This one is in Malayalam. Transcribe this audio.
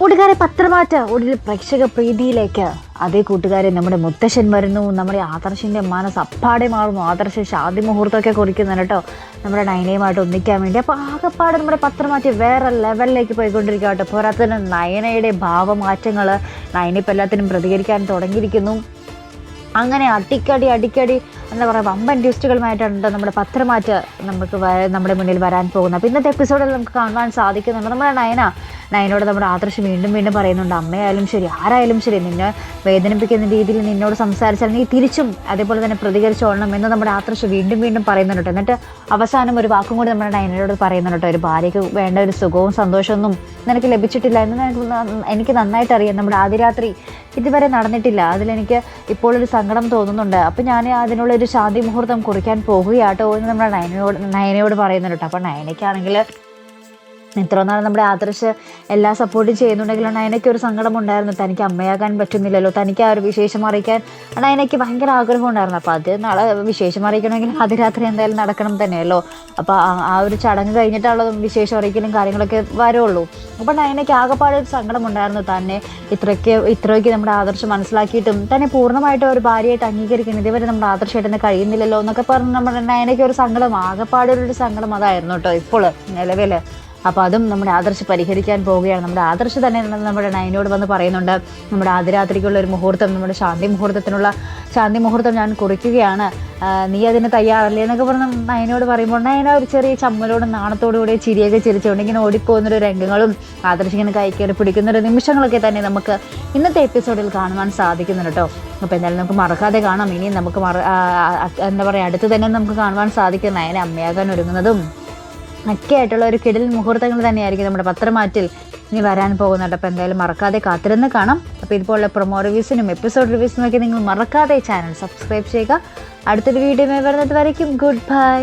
അങ്ങനെ പത്രമാറ്റ ഒടുവിൽ പ്രേക്ഷക പ്രീതിയിലേക്ക് അതേ കൂട്ടുകാരെ നമ്മുടെ മുത്തശ്ശൻ വരുന്നു. നമ്മുടെ ആദർശിന്റെ മനസ്സ് അപ്പാടെ മാറുന്നു. ആദർശ ആദ്യ മുഹൂർത്തമൊക്കെ കുറിക്കുന്നു കേട്ടോ. നമ്മുടെ നയനയുമായിട്ട് ഒന്നിക്കാൻ വേണ്ടി. അപ്പോൾ ആകെപ്പാടെ നമ്മുടെ പത്രമാറ്റി വേറെ ലെവലിലേക്ക് പോയിക്കൊണ്ടിരിക്കുക കേട്ടോ. പോരാത്തതിന് നയനയുടെ ഭാവമാറ്റങ്ങൾ നയന ഇപ്പം എല്ലാത്തിനും പ്രതികരിക്കാൻ തുടങ്ങിയിരിക്കുന്നു. അങ്ങനെ അടിക്കടി അടിക്കടി എന്താ പറയുക വമ്പൻ ട്യൂസ്റ്റുകളുമായിട്ടുണ്ട് നമ്മുടെ പത്രമാറ്റ് നമുക്ക് നമ്മുടെ മുന്നിൽ വരാൻ പോകുന്നത്. അപ്പോൾ ഇന്നത്തെ എപ്പിസോഡിൽ നമുക്ക് കാണുവാൻ സാധിക്കുന്നുണ്ട് നമ്മുടെ നയന. നയനോട് നമ്മുടെ ആദർശ് വീണ്ടും വീണ്ടും പറയുന്നുണ്ട് അമ്മയായാലും ശരി ആരായാലും ശരി നിന്നെ വേദനിപ്പിക്കുന്ന രീതിയിൽ നിന്നോട് സംസാരിച്ചാൽ നീ തിരിച്ചും അതേപോലെ തന്നെ പ്രതികരിച്ചോളണം എന്ന് നമ്മുടെ ആദർശ് വീണ്ടും വീണ്ടും പറയുന്നുണ്ട് എന്നിട്ട് അവസാനം ഒരു വാക്കും കൂടി നമ്മുടെ നയനയോട് പറയുന്നുണ്ട് ഒരു ഭാര്യയ്ക്ക് വേണ്ട ഒരു സുഖവും സന്തോഷമൊന്നും നിനക്ക് ലഭിച്ചിട്ടില്ല എന്ന് എനിക്ക് നന്നായിട്ട് അറിയാം. നമ്മുടെ ആദ്യരാത്രി ഇതുവരെ നടന്നിട്ടില്ല. അതിലെനിക്ക് ഇപ്പോൾ ഒരു സങ്കടം തോന്നുന്നുണ്ട്. അപ്പോൾ ഞാൻ അതിനുള്ള ഒരു ശാന്തി മുഹൂർത്തം കുറിക്കാൻ പോകുകയാട്ടോ എന്ന് നമ്മുടെ നയനയോട് നയനയോട് പറയുന്നുണ്ട്. കേട്ടോ അപ്പം നയനയ്ക്കാണെങ്കിൽ ഇത്ര നാൾ നമ്മുടെ ആദർശ് എല്ലാ സപ്പോർട്ടും ചെയ്യുന്നുണ്ടെങ്കിലും നയനയ്ക്ക് ഒരു സങ്കടം ഉണ്ടായിരുന്നു തനിക്ക് അമ്മയാകാൻ പറ്റുന്നില്ലല്ലോ. തനിക്ക് ആ ഒരു വിശേഷം അറിയിക്കാൻ നയനയ്ക്ക് ഭയങ്കര ആഗ്രഹം ഉണ്ടായിരുന്നു അപ്പോൾ അത് നാളെ വിശേഷം അറിയിക്കണമെങ്കിൽ അത് രാത്രി എന്തായാലും നടക്കണം തന്നെയല്ലോ. അപ്പോൾ ആ- ആ ഒരു ചടങ്ങ് കഴിഞ്ഞിട്ടുള്ള വിശേഷം അറിയിക്കലും കാര്യങ്ങളൊക്കെ വരുള്ളൂ. അപ്പോൾ നയനയ്ക്ക് ആകെപ്പാടെ ഒരു സങ്കടം ഉണ്ടായിരുന്നു. തന്നെ ഇത്രയ്ക്ക് ഇത്രയ്ക്ക് നമ്മുടെ ആദർശം മനസ്സിലാക്കിയിട്ടും തന്നെ പൂർണമായിട്ടും ഒരു ഭാര്യയായിട്ട് അംഗീകരിക്കുന്നത് ഇതുവരെ നമ്മുടെ ആദർശമായിട്ട് കഴിയുന്നില്ലല്ലോ എന്നൊക്കെ പറഞ്ഞ് നമ്മുടെ നയനയ്ക്ക് ഒരു സങ്കടം ആകെപ്പാടെ ഒരു സങ്കടം അതായിരുന്നു കേട്ടോ ഇപ്പോൾ നിലവിൽ അപ്പോൾ അതും നമ്മുടെ ആദർശ് പരിഹരിക്കാൻ പോവുകയാണ്. നമ്മുടെ ആദർശ് തന്നെ നമ്മുടെ നയനോട് വന്ന് പറയുന്നുണ്ട്. നമ്മുടെ ആദ്യരാത്രിക്കുള്ള ഒരു മുഹൂർത്തം നമ്മുടെ ശാന്തി മുഹൂർത്തത്തിനുള്ള ശാന്തി മുഹൂർത്തം ഞാൻ കുറിക്കുകയാണ്. നീ അതിന് തയ്യാറല്ലേ എന്നൊക്കെ പറഞ്ഞ് നയനോട് പറയുമ്പോൾ നയന ഒരു ചെറിയ ചമ്മലോടും നാണത്തോടു കൂടി ചിരിയൊക്കെ ചിരിച്ചുകൊണ്ട് ഇങ്ങനെ ഓടിപ്പോകുന്നൊരു രംഗങ്ങളും ആദർശ് ഇങ്ങനെ കൈക്കേറി പിടിക്കുന്ന ഒരു നിമിഷങ്ങളൊക്കെ തന്നെ നമുക്ക് ഇന്നത്തെ എപ്പിസോഡിൽ കാണുവാൻ സാധിക്കുന്നുണ്ട് കേട്ടോ. അപ്പോൾ എന്തായാലും നമുക്ക് മറക്കാതെ കാണാം. ഇനി നമുക്ക് മറ എന്താ പറയുക അടുത്ത് തന്നെ നമുക്ക് കാണുവാൻ സാധിക്കും. നയന അമ്മയാകാൻ ഒരുങ്ങുന്നതും. ഒക്കെ ആയിട്ടുള്ള ഒരു കിടിൽ മുഹൂർത്തങ്ങൾ തന്നെയായിരിക്കും നമ്മുടെ പത്രമാറ്റിൽ ഇനി വരാൻ പോകുന്നുണ്ട് അപ്പോൾ എന്തായാലും മറക്കാതെ കാത്തിരുന്ന് കാണാം. അപ്പോൾ ഇതുപോലുള്ള പ്രൊമോ റിവ്യൂസിനും എപ്പിസോഡ് റിവ്യൂസിനും ഒക്കെ നിങ്ങൾ മറക്കാതെ ചാനൽ സബ്സ്ക്രൈബ് ചെയ്യുക. അടുത്തൊരു വീഡിയോ വരുന്നത് വരയ്ക്കും. Good bye